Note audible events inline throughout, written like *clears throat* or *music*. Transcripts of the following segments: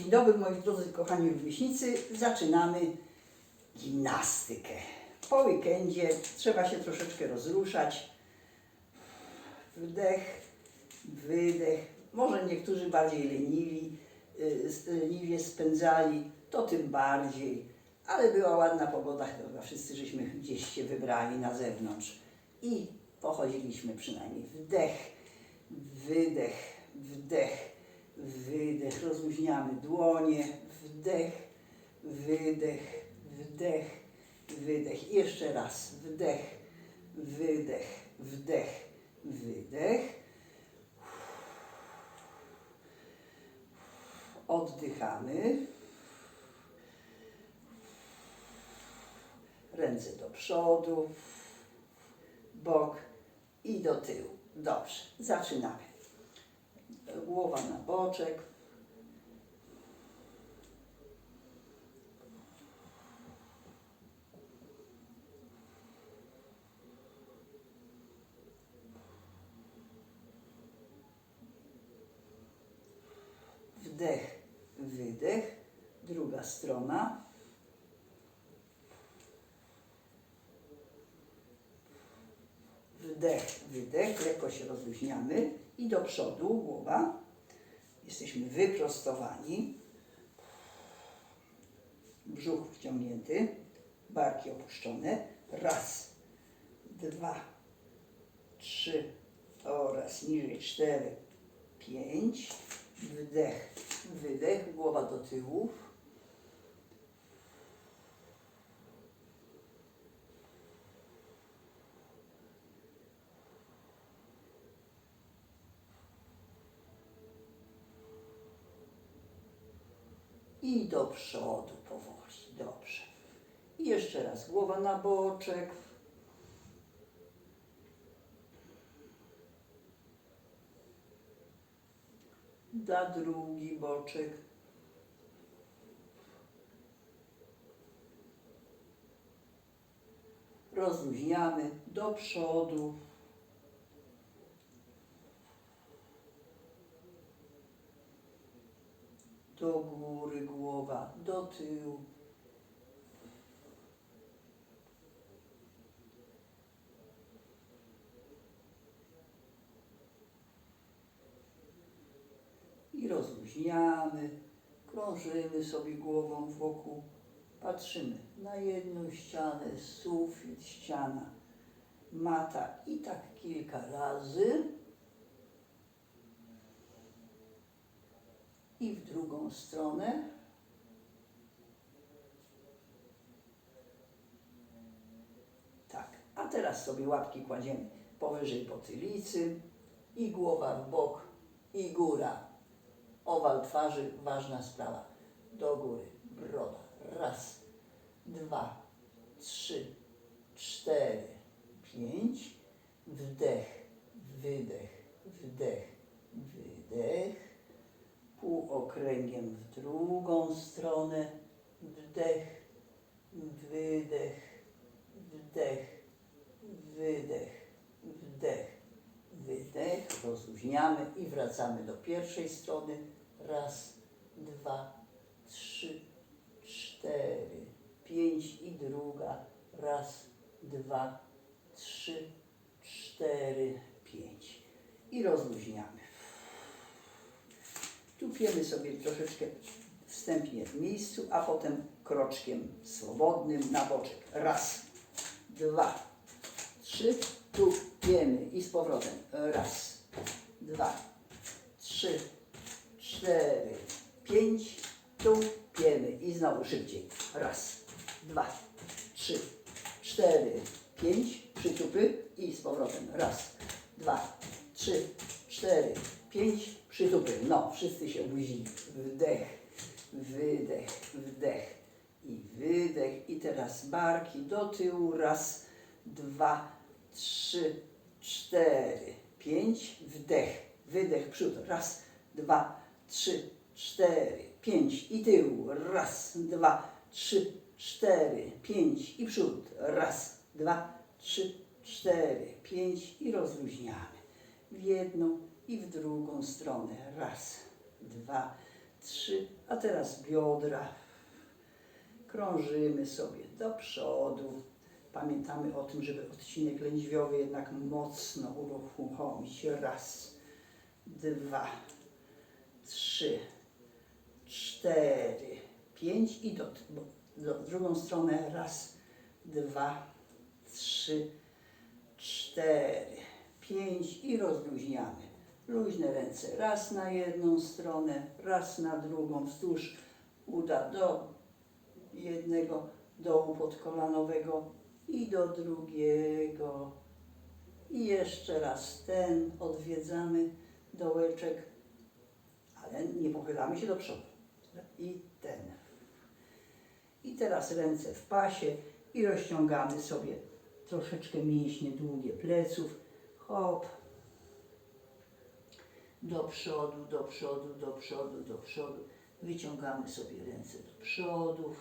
Dzień dobry moi drodzy kochani rówieśnicy. Zaczynamy gimnastykę. Po weekendzie trzeba się troszeczkę rozruszać. Wdech, wydech. Może niektórzy bardziej leniwi, y, leniwie spędzali, to tym bardziej. Ale była ładna pogoda, chyba wszyscy żeśmy gdzieś się wybrali na zewnątrz i pochodziliśmy przynajmniej. Wdech, wydech, wdech, wydech. Rozluźniamy dłonie, wdech, wydech, wdech, wydech. I jeszcze raz, wdech, wydech, wdech, wydech. Oddychamy. Ręce do przodu, bok i do tyłu. Dobrze, zaczynamy. Głowa na boczek. Wdech, wydech. Druga strona. Wdech, wydech, lekko się rozluźniamy i do przodu głowa. Jesteśmy wyprostowani. Brzuch wciągnięty, barki opuszczone. Raz, dwa, trzy oraz niżej cztery, pięć. Wdech, wydech, głowa do tyłu. I do przodu powoli. Dobrze. I jeszcze raz głowa na boczek. Za drugi boczek. Rozluźniamy do przodu. do góry głowa, do tyłu. I rozluźniamy, krążymy sobie głową wokół, patrzymy na jedną ścianę, sufit, ściana, mata i tak kilka razy. i w drugą stronę. Tak, a teraz sobie łapki kładziemy powyżej potylicy i głowa w bok i góra. Owal twarzy, ważna sprawa. Do góry, broda. Raz, dwa, trzy, cztery, pięć. Wdech, wydech, wdech, wydech półokręgiem w drugą stronę. Wdech, wydech, wdech, wydech, wdech, wydech. Rozluźniamy i wracamy do pierwszej strony. Raz, dwa, trzy, cztery, pięć i druga. Raz, dwa, trzy, cztery, pięć. I rozluźniamy. Tupiemy sobie troszeczkę wstępnie w miejscu, a potem kroczkiem swobodnym na boczek. Raz, dwa, trzy, tupiemy i z powrotem. Raz, dwa, trzy, cztery, pięć, tupiemy i znowu szybciej. Raz, dwa, trzy, cztery, pięć, przytupy i z powrotem. Raz, dwa, trzy, cztery, pięć, przytupy. No, wszyscy się obuzili. Wdech, wydech, wdech i wydech. I teraz barki do tyłu. Raz, dwa, trzy, cztery, pięć. Wdech, wydech, przód. Raz, dwa, trzy, cztery, pięć. I tył. Raz, dwa, trzy, cztery, pięć. I przód. Raz, dwa, trzy, cztery, pięć. I rozluźniamy. W jedną i w drugą stronę. Raz, dwa, trzy, a teraz biodra. Krążymy sobie do przodu. Pamiętamy o tym, żeby odcinek lędźwiowy jednak mocno uruchomić. Raz, dwa, trzy, cztery, pięć i do, do drugą stronę. Raz, dwa, trzy, cztery, pięć i rozluźniamy. Luźne ręce raz na jedną stronę, raz na drugą, wzdłuż uda do jednego dołu podkolanowego i do drugiego. I jeszcze raz ten odwiedzamy dołeczek, ale nie pochylamy się do przodu. I ten. I teraz ręce w pasie i rozciągamy sobie troszeczkę mięśnie długie pleców. Hop. Do przodu, do przodu, do przodu, do przodu. Wyciągamy sobie ręce do przodu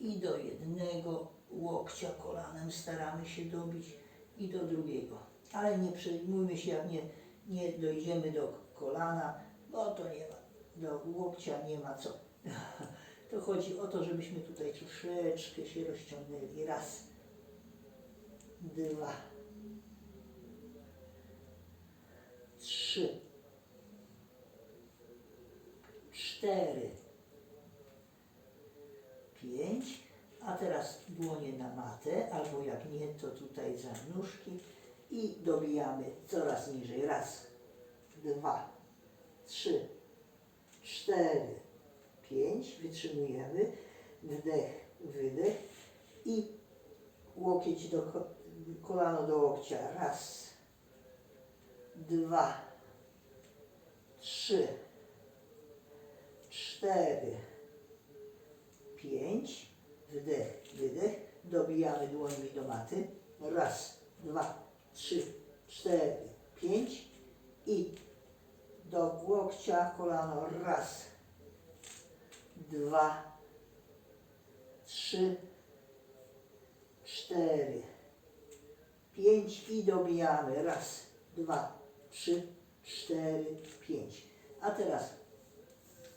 i do jednego łokcia kolanem staramy się dobić i do drugiego. Ale nie przejmujmy się, jak nie, nie dojdziemy do kolana, bo to nie ma, do łokcia nie ma co. *laughs* To chodzi o to, żebyśmy tutaj troszeczkę się rozciągnęli. Raz, dwa, trzy, cztery, pięć, a teraz dłonie na matę, albo jak nie, to tutaj za nóżki i dobijamy coraz niżej. Raz, dwa, trzy, cztery, pięć, wytrzymujemy, wdech, wydech i łokieć do ko- kolano do łokcia. Raz, dwa, trzy, cztery, pięć, wdech, wydech, dobijamy dłońmi do maty. Raz, dwa, trzy, cztery, pięć i do łokcia kolano. Raz, dwa, trzy, cztery, pięć i dobijamy. Raz, dwa, trzy, cztery, pięć. A teraz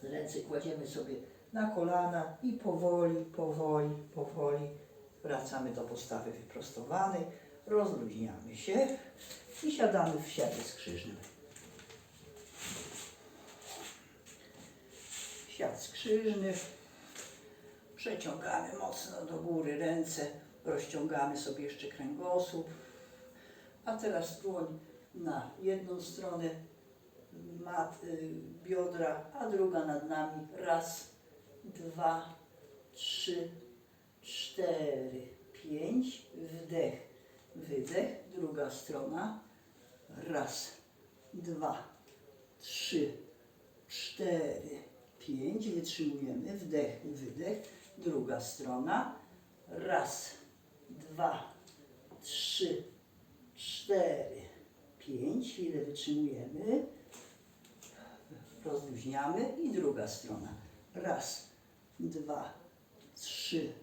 ręce kładziemy sobie na kolana i powoli, powoli, powoli wracamy do postawy wyprostowanej, rozluźniamy się i siadamy w siadzie skrzyżnym. Siad skrzyżny. Przeciągamy mocno do góry ręce, rozciągamy sobie jeszcze kręgosłup. A teraz dłoń na jedną stronę mat, y, biodra, a druga nad nami. Raz, dwa, trzy, cztery, pięć. Wdech, wydech. Druga strona. Raz, dwa, trzy, cztery, pięć. Wytrzymujemy. Wdech, wydech. Druga strona. Raz, dwa, trzy, cztery, pięć. Chwilę wytrzymujemy. Rozluźniamy i druga strona. Raz, dwa, trzy,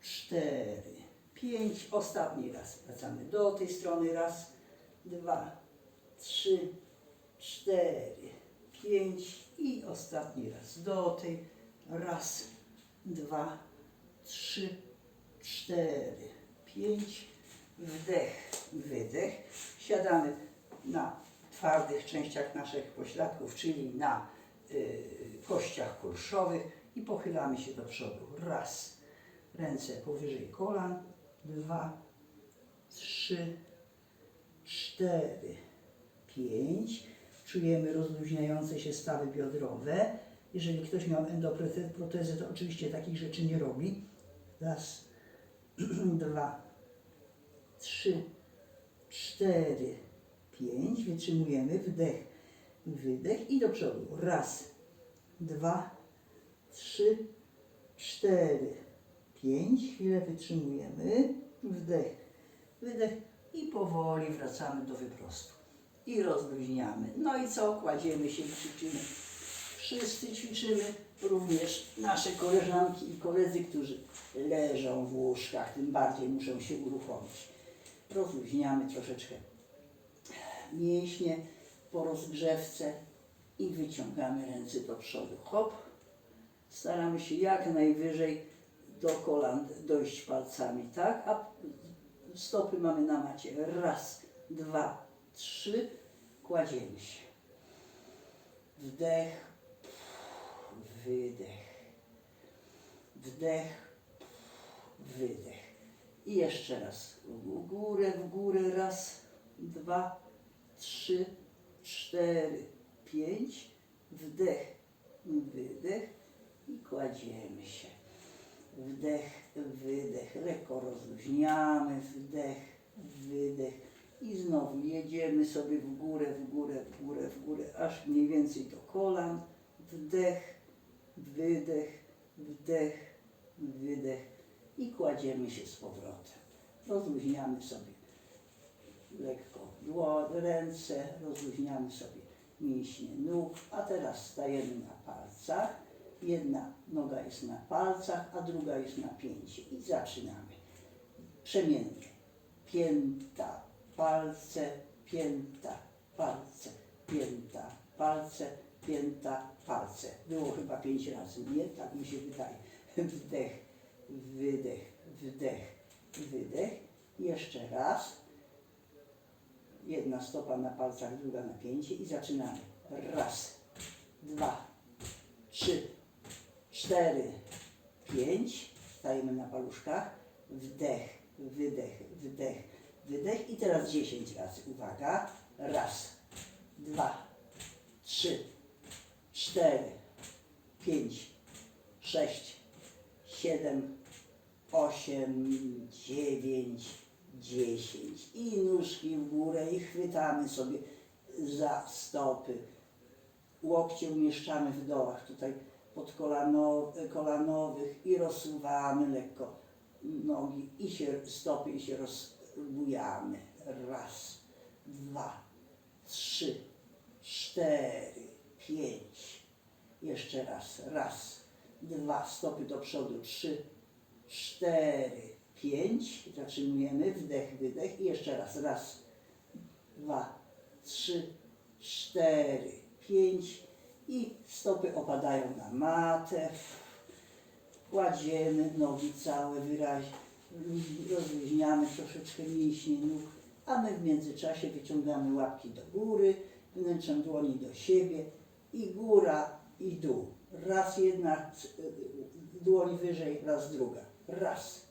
cztery, pięć. Ostatni raz. Wracamy do tej strony. Raz, dwa, trzy, cztery, pięć. I ostatni raz do tej. Raz, dwa, trzy, cztery, pięć. Wdech, wydech. Siadamy na twardych częściach naszych pośladków, czyli na y, kościach kulszowych i pochylamy się do przodu. Raz. Ręce powyżej kolan. Dwa, trzy, cztery, pięć. Czujemy rozluźniające się stawy biodrowe. Jeżeli ktoś miał endoprotezę, to oczywiście takich rzeczy nie robi. Raz, *clears throat* dwa, trzy, cztery, pięć. Wytrzymujemy. Wdech, wydech i do przodu. Raz, dwa, trzy, cztery, pięć. Chwilę wytrzymujemy. Wdech, wydech i powoli wracamy do wyprostu. I rozluźniamy. No i co? Kładziemy się i ćwiczymy. Wszyscy ćwiczymy, również nasze koleżanki i koledzy, którzy leżą w łóżkach, tym bardziej muszą się uruchomić. Rozluźniamy troszeczkę mięśnie po rozgrzewce i wyciągamy ręce do przodu. Hop. Staramy się jak najwyżej do kolan dojść palcami, tak? A stopy mamy na macie. Raz, dwa, trzy. Kładziemy się. Wdech, wydech. Wdech, wydech. I jeszcze raz. W górę, w górę. Raz, dwa, trzy, cztery, pięć. Wdech, wydech i kładziemy się. Wdech, wydech. Lekko rozluźniamy. Wdech, wydech. I znowu jedziemy sobie w górę, w górę, w górę, w górę, aż mniej więcej do kolan. Wdech, wydech, wdech, wydech i kładziemy się z powrotem. Rozluźniamy sobie lekko ręce, rozluźniamy sobie mięśnie nóg, a teraz stajemy na palcach. Jedna noga jest na palcach, a druga jest na pięcie i zaczynamy. Przemiennie. Pięta, palce, pięta, palce, pięta, palce, pięta, palce. Było chyba pięć razy, nie? Tak mi się wydaje. Wdech, wydech, wdech, wydech. Jeszcze raz. Jedna stopa na palcach, druga na pięcie i zaczynamy. Raz, dwa, trzy, cztery, pięć. Stajemy na paluszkach. Wdech, wydech, wdech, wydech. I teraz dziesięć razy. Uwaga. Raz, dwa, trzy, cztery, pięć, sześć, siedem, osiem, dziewięć, dziesięć. I nóżki w górę i chwytamy sobie za stopy. Łokcie umieszczamy w dołach tutaj pod kolano, kolanowych i rozsuwamy lekko nogi i się stopy i się rozbujamy. Raz, dwa, trzy, cztery, pięć. Jeszcze raz. Raz, dwa, stopy do przodu. Trzy, cztery, pięć. Zatrzymujemy. Wdech, wydech. I jeszcze raz. Raz, dwa, trzy, cztery, pięć. I stopy opadają na matę. Kładziemy nogi całe wyraźnie. Rozluźniamy troszeczkę mięśnie nóg, a my w międzyczasie wyciągamy łapki do góry, wnętrzem dłoni do siebie i góra i dół. Raz jedna y, dłoń wyżej, raz druga. Raz,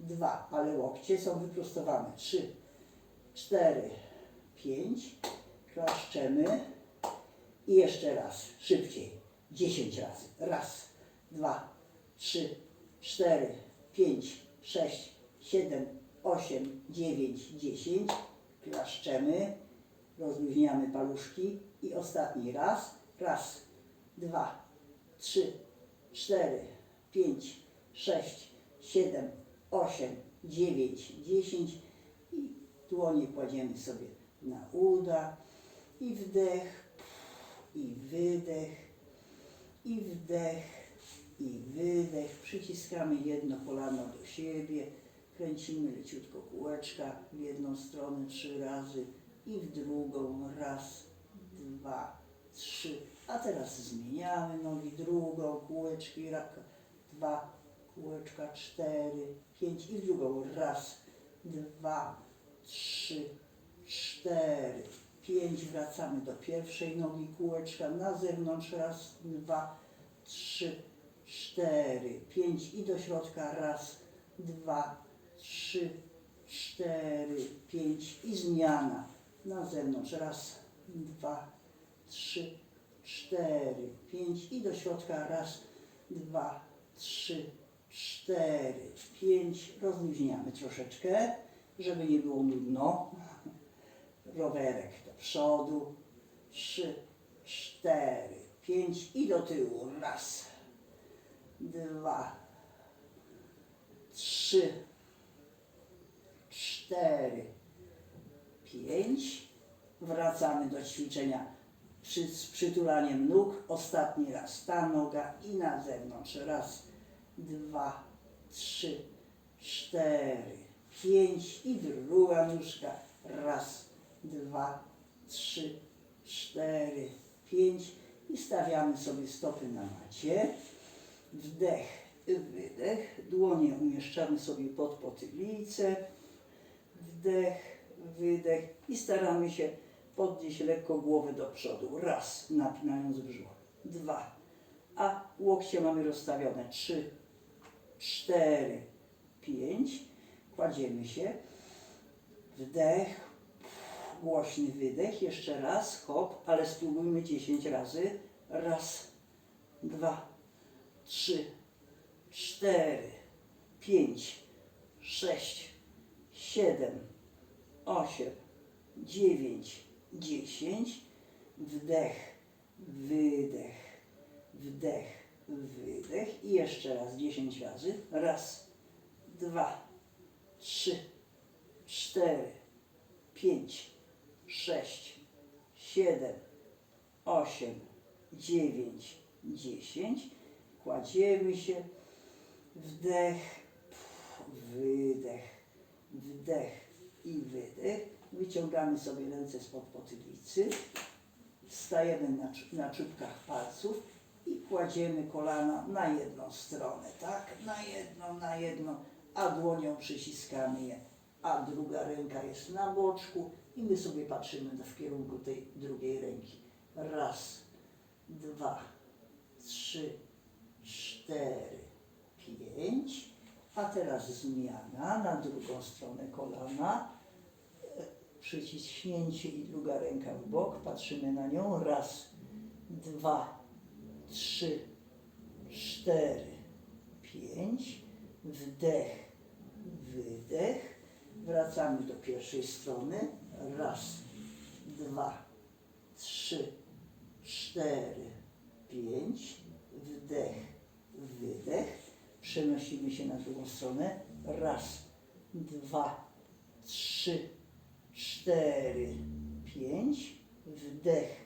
dwa, ale łokcie są wyprostowane. Trzy, cztery, pięć. Klaszczemy. I jeszcze raz, szybciej. Dziesięć razy. Raz, dwa, trzy, cztery, pięć, sześć, siedem, osiem, dziewięć, dziesięć. Klaszczemy. Rozluźniamy paluszki. I ostatni raz. Raz, dwa, trzy, cztery, pięć, sześć, siedem, osiem, dziewięć, dziesięć i dłonie kładziemy sobie na uda i wdech, i wydech, i wdech, i wydech. Przyciskamy jedno kolano do siebie, kręcimy leciutko kółeczka w jedną stronę trzy razy i w drugą raz, dwa, trzy. A teraz zmieniamy nogi drugą, kółeczki, dwa, kółeczka, cztery, pięć i w drugą. Raz, dwa, trzy, cztery, pięć. Wracamy do pierwszej nogi, kółeczka na zewnątrz. Raz, dwa, trzy, cztery, pięć i do środka. Raz, dwa, trzy, cztery, pięć i zmiana na zewnątrz. Raz, dwa, trzy, cztery, pięć i do środka. Raz, dwa, trzy, cztery, pięć. Rozluźniamy troszeczkę, żeby nie było nudno. Rowerek do przodu. Trzy, cztery, pięć i do tyłu. Raz, dwa, trzy, cztery, pięć. Wracamy do ćwiczenia przy, z przytulaniem nóg. Ostatni raz ta noga i na zewnątrz. Raz, dwa, trzy, cztery, pięć i druga nóżka. Raz, dwa, trzy, cztery, pięć i stawiamy sobie stopy na macie. Wdech, wydech, dłonie umieszczamy sobie pod potylicę. Wdech, wydech i staramy się podnieść lekko głowę do przodu. Raz, napinając brzuch. Dwa, a łokcie mamy rozstawione. Trzy, cztery, pięć. Kładziemy się. Wdech, głośny wydech. Jeszcze raz, hop, ale spróbujmy 10 razy. Raz, dwa, trzy, cztery, pięć, sześć, siedem, osiem, dziewięć, dziesięć. Wdech, wydech, wdech, wydech. I jeszcze raz 10 razy. Raz, dwa, trzy, cztery, pięć, sześć, siedem, osiem, dziewięć, dziesięć. Kładziemy się. Wdech, wydech, wdech i wydech. Wyciągamy sobie ręce spod potylicy. Stajemy na, na czubkach palców i kładziemy kolana na jedną stronę, tak? Na jedną, na jedną, a dłonią przyciskamy je, a druga ręka jest na boczku i my sobie patrzymy w kierunku tej drugiej ręki. Raz, dwa, trzy, cztery, pięć. A teraz zmiana na drugą stronę kolana. Przyciśnięcie i druga ręka w bok. Patrzymy na nią. Raz, dwa, trzy, cztery, pięć. Wdech, wydech. Wracamy do pierwszej strony. Raz, dwa, trzy, cztery, pięć. Wdech, wydech. Przenosimy się na drugą stronę. Raz, dwa, trzy, cztery, pięć. Wdech,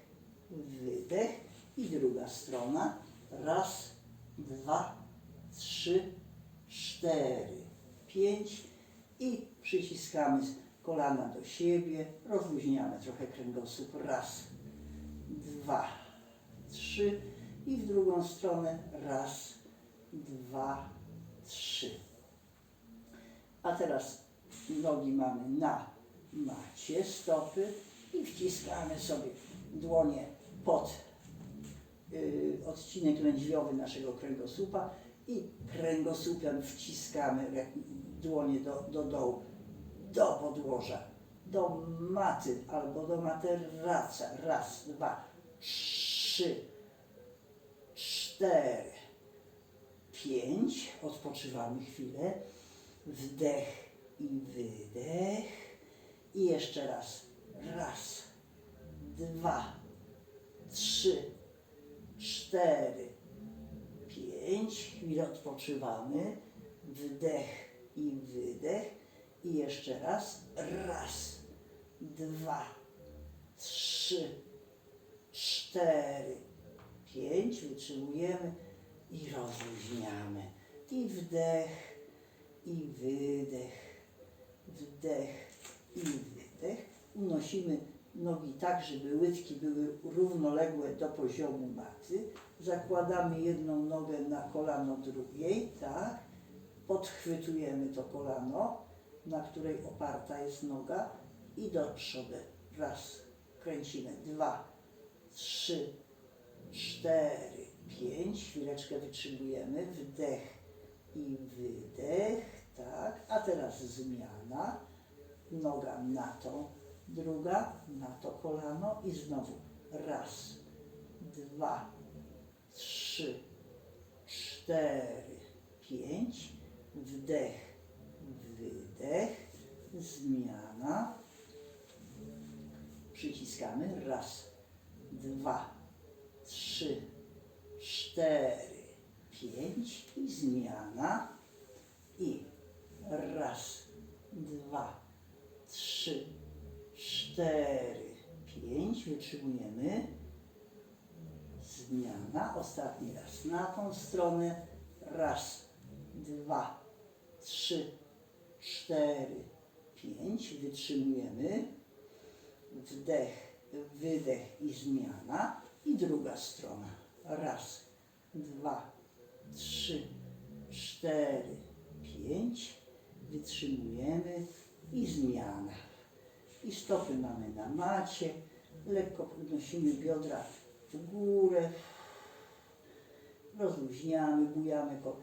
wydech. I druga strona. Raz, dwa, trzy, cztery, pięć. I przyciskamy kolana do siebie. Rozluźniamy trochę kręgosłup. Raz, dwa, trzy. I w drugą stronę. Raz, dwa, trzy. A teraz nogi mamy na macie, stopy i wciskamy sobie dłonie pod y, odcinek lędźwiowy naszego kręgosłupa i kręgosłupem wciskamy dłonie do, do dołu, do podłoża, do maty albo do materaca. Raz, dwa, trzy, cztery, pięć. Odpoczywamy chwilę. Wdech i wydech. I jeszcze raz. Raz, dwa, trzy, cztery, pięć. Chwilę odpoczywamy. Wdech i wydech. I jeszcze raz. Raz, dwa, trzy, cztery, pięć. Wytrzymujemy i rozluźniamy. I wdech, i wydech, wdech i wydech. Unosimy nogi tak, żeby łydki były równoległe do poziomu maty. Zakładamy jedną nogę na kolano drugiej, tak. Podchwytujemy to kolano, na której oparta jest noga i do przodu. Raz, kręcimy, dwa, trzy, cztery, pięć. Chwileczkę wytrzymujemy. Wdech i wydech, tak. A teraz zmiana. Noga na tą, druga na to kolano i znowu raz, dwa, trzy, cztery, pięć. Wdech, wydech, zmiana. Przyciskamy. Raz, dwa, trzy, cztery, pięć i zmiana. I raz, dwa, trzy, cztery, pięć. Wytrzymujemy. Zmiana. Ostatni raz na tą stronę. Raz, dwa, trzy, cztery, pięć. Wytrzymujemy. Wdech, wydech i zmiana. I druga strona. Raz, dwa, trzy, cztery, pięć. Wytrzymujemy i zmiana. I stopy mamy na macie. Lekko podnosimy biodra w górę. Rozluźniamy, bujamy ko-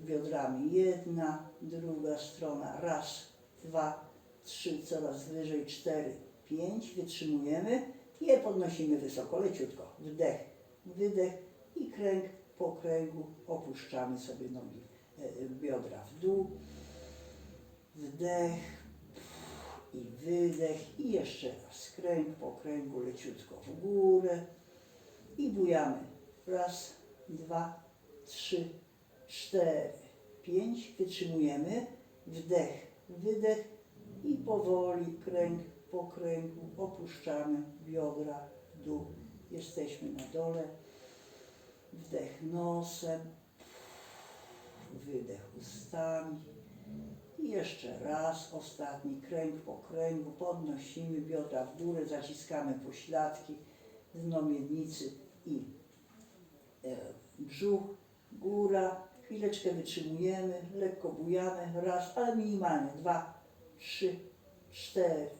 biodrami. Jedna, druga strona. Raz, dwa, trzy, coraz wyżej, cztery, pięć. Wytrzymujemy. Je podnosimy wysoko, leciutko. Wdech, wydech i kręg po kręgu opuszczamy sobie nogi, e, e, biodra w dół. Wdech i wydech i jeszcze raz kręg po kręgu leciutko w górę i bujamy. Raz, dwa, trzy, cztery, pięć. Wytrzymujemy. Wdech, wydech i powoli kręg po kręgu opuszczamy biodra w dół. Jesteśmy na dole. Wdech nosem, wydech ustami. I jeszcze raz, ostatni kręg po kręgu, podnosimy biodra w górę, zaciskamy pośladki, dno miednicy i e, brzuch, góra. Chwileczkę wytrzymujemy, lekko bujamy, raz, ale minimalnie, dwa, trzy, cztery,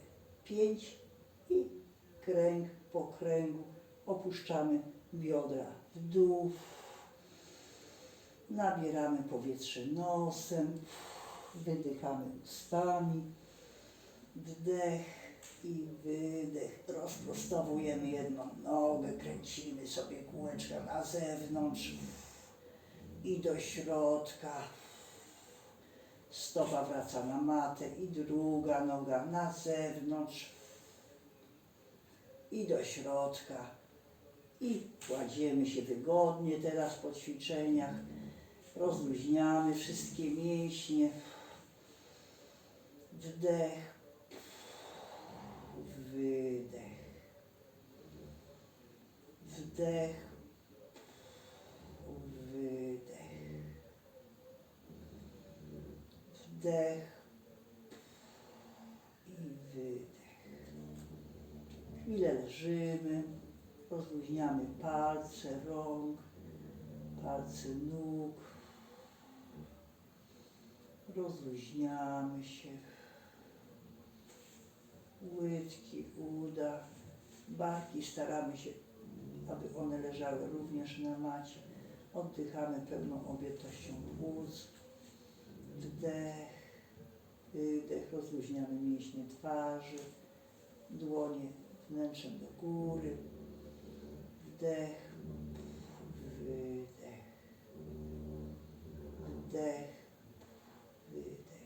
pięć i kręg po kręgu opuszczamy biodra w dół. Nabieramy powietrze nosem, wydychamy ustami, wdech i wydech. Rozprostowujemy jedną nogę, kręcimy sobie kółeczka na zewnątrz i do środka. Stopa wraca na matę i druga noga na zewnątrz i do środka. I kładziemy się wygodnie teraz po ćwiczeniach. Rozluźniamy wszystkie mięśnie. Wdech, wydech. Wdech, wydech. Wdech i wydech. Chwilę leżymy, rozluźniamy palce rąk, palce nóg. Rozluźniamy się. Łydki, uda, barki staramy się, aby one leżały również na macie. Oddychamy pełną objętością płuc. Wdech, wydech, rozluźniamy mięśnie twarzy, dłonie wnętrzem do góry. Wdech, wydech, wdech, wydech,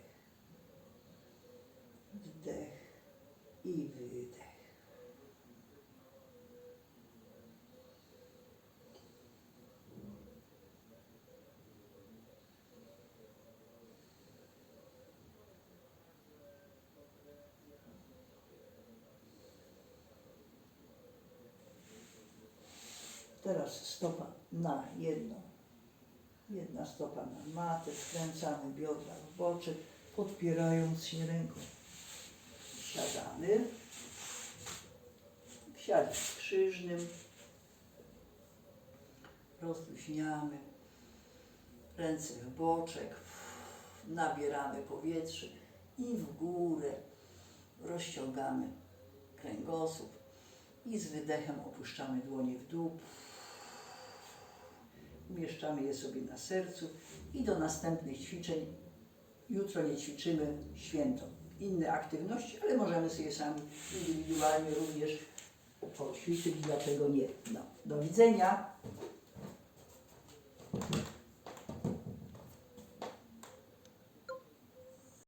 wdech i wydech. Teraz stopa na jedną. Jedna stopa na matę, skręcamy biodra w boczek, podpierając się ręką. Siadamy. W siadzie krzyżnym. Rozluźniamy. Ręce w boczek. Nabieramy powietrze i w górę rozciągamy kręgosłup i z wydechem opuszczamy dłonie w dół. Umieszczamy je sobie na sercu i do następnych ćwiczeń. Jutro nie ćwiczymy święto. Inne aktywności, ale możemy sobie sami indywidualnie również poćwiczyć, dlaczego nie. No, do widzenia.